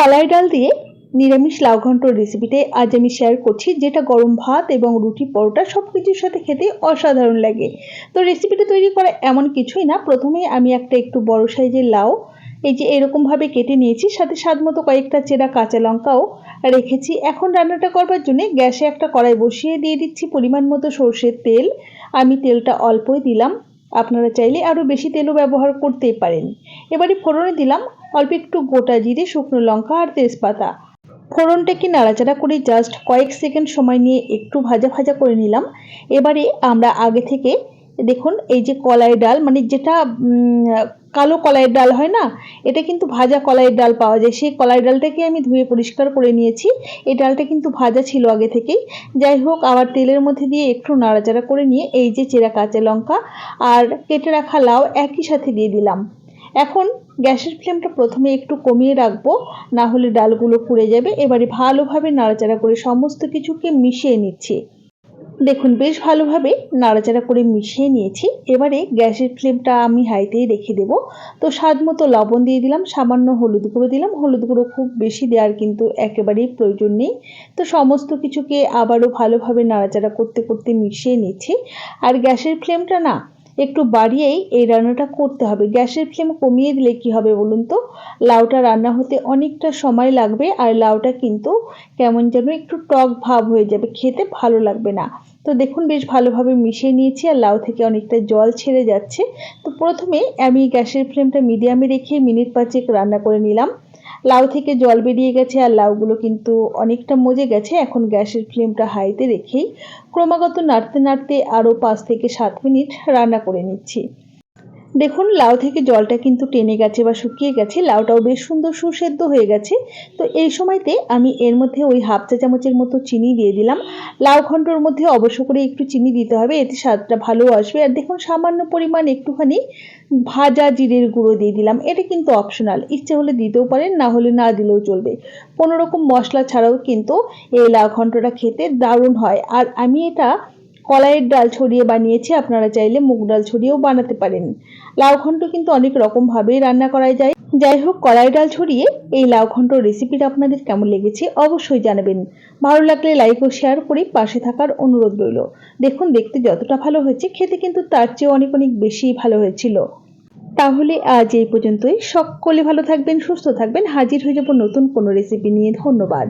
কলাই ডাল দিয়ে নিরামিষ লাউ ঘন্ট রেসিপিতে আজ আমি শেয়ার করছি, যেটা গরম ভাত এবং রুটি, পরোটা সব কিছুর সাথে খেতে অসাধারণ লাগে। তো রেসিপিটা তৈরি করা এমন কিছুই না, প্রথমেই আমি একটা একটু বড় সাইজের লাউ, এই যে এরকমভাবে কেটে নিয়েছি, সাথে স্বাদ মতো কয়েকটা চেরা কাঁচা লঙ্কাও রেখেছি। এখন রান্নাটা করবার জন্য গ্যাসে একটা কড়াই বসিয়ে দিয়ে দিচ্ছি পরিমাণ মতো সর্ষের তেল। আমি তেলটা অল্পই দিলাম, আপনারা চাইলে আরও বেশি তেলও ব্যবহার করতেই পারেন। এবারে ফোড়নে দিলাম অল্প একটু গোটা জিরে, শুকনো লঙ্কা আর তেজপাতা। ফোড়নটাকে নাড়াচাড়া করে জাস্ট কয়েক সেকেন্ড সময় নিয়ে একটু ভাজা ভাজা করে নিলাম। এবারে আমরা আগে থেকে দেখুন, এই যে কলাই ডাল মানে যেটা কালো কলাইয়ের ডাল হয় না, এটা কিন্তু ভাজা কলাইয়ের ডাল পাওয়া যায়। সেই কলাই ডালটাকে আমি ধুয়ে পরিষ্কার করে নিয়েছি। এই ডালটা কিন্তু ভাজা ছিল আগে থেকেই। যাই হোক, আবার তেলের মধ্যে দিয়ে একটু নাড়াচাড়া করে নিয়ে এই যে চেরা কাঁচা লঙ্কা আর কেটে রাখা লাউ একই সাথে দিয়ে দিলাম। এখন গ্যাসের ফ্লেমটা প্রথমে একটু কমিয়ে রাখব, না হলে ডালগুলো পুড়ে যাবে। এবারে ভালোভাবে নাড়াচাড়া করে সমস্ত কিছুকে মিশিয়ে নিচ্ছি। দেখুন, বেশ ভালোভাবে নাড়াচাড়া করে মিশিয়ে নিয়েছি। এবারে গ্যাসের ফ্লেমটা আমি হাইতেই রেখে দেবো। তো স্বাদ মতো লবণ দিয়ে দিলাম, সামান্য হলুদ গুঁড়ো দিলাম। হলুদ গুঁড়ো খুব বেশি দেওয়ার কিন্তু একেবারেই প্রয়োজন নেই। তো সমস্ত কিছুকে আবারও ভালোভাবে নাড়াচাড়া করতে করতে মিশিয়ে নিচ্ছি। আর গ্যাসের ফ্লেমটা না একটু বাড়িয়েই এই রান্নাটা করতে হবে। গ্যাসের ফ্লেম কমিয়ে দিলে কি হবে বলুন তো? লাউটা রান্না হতে অনেকটা সময় লাগবে আর লাউটা কিন্তু কেমন যেন একটু টক ভাব হয়ে যাবে, খেতে ভালো লাগবে না। তো দেখুন বেশ ভালোভাবে মিশিয়ে নিয়েছি আর লাউ থেকে অনেকটা জল ছেড়ে যাচ্ছে। তো প্রথমে আমি গ্যাসের ফ্লেমটা মিডিয়ামে রেখে মিনিট পাঁচেক রান্না করে নিলাম। লাউ থেকে জল বেরিয়ে গেছে আর লাউগুলো কিন্তু অনেকটা মজে গেছে। এখন গ্যাসের ফ্লেমটা হাইতে রেখেই ক্রমাগত নাড়তে নাড়তে আরও পাঁচ থেকে সাত মিনিট রান্না করে নিচ্ছি। দেখুন, লাউ থেকে জলটা কিন্তু টেনে গেছে বা শুকিয়ে গেছে। লাউটাও বেশ সুন্দর সুসেদ্ধ হয়ে গেছে। তো এই সময়তে আমি এর মধ্যে ওই হাফ চা চামচের মতো চিনি দিয়ে দিলাম। লাউ ঘন্টর মধ্যে অবশ্য করে একটু চিনি দিতে হবে, এতে স্বাদটা ভালো আসবে। আর দেখুন, সামান্য পরিমাণ একটুখানি ভাজা জিরের গুঁড়ো দিয়ে দিলাম। এটা কিন্তু অপশনাল ইচ্ছে হলে দিতেও পারেন, না হলে না দিলেও চলবে। কোনো রকম মশলা ছাড়াও কিন্তু এই লাউ ঘন্টটা খেতে দারুণ হয়। আর আমি এটা কলাইয়ের ডাল ছড়িয়ে বানিয়েছি, আপনারা চাইলে মুগ ডাল ছড়িয়েও বানাতে পারেন। লাউ ঘন্ট কিন্তু অনেক রকমভাবেই রান্না করা যায়। যাই হোক, কলাই ডাল ছড়িয়ে এই লাউ ঘন্ট রেসিপিটা আপনাদের কেমন লেগেছে অবশ্যই জানাবেন। ভালো লাগলে লাইক ও শেয়ার করে পাশে থাকার অনুরোধ রইল। দেখুন, দেখতে যতটা ভালো হয়েছে, খেতে কিন্তু তার চেয়ে অনেক অনেক বেশি ভালো হয়েছিল। তাহলে আজ এই পর্যন্তই। সকলে ভালো থাকবেন, সুস্থ থাকবেন। হাজির হয়ে যাব নতুন কোনো রেসিপি নিয়ে। ধন্যবাদ।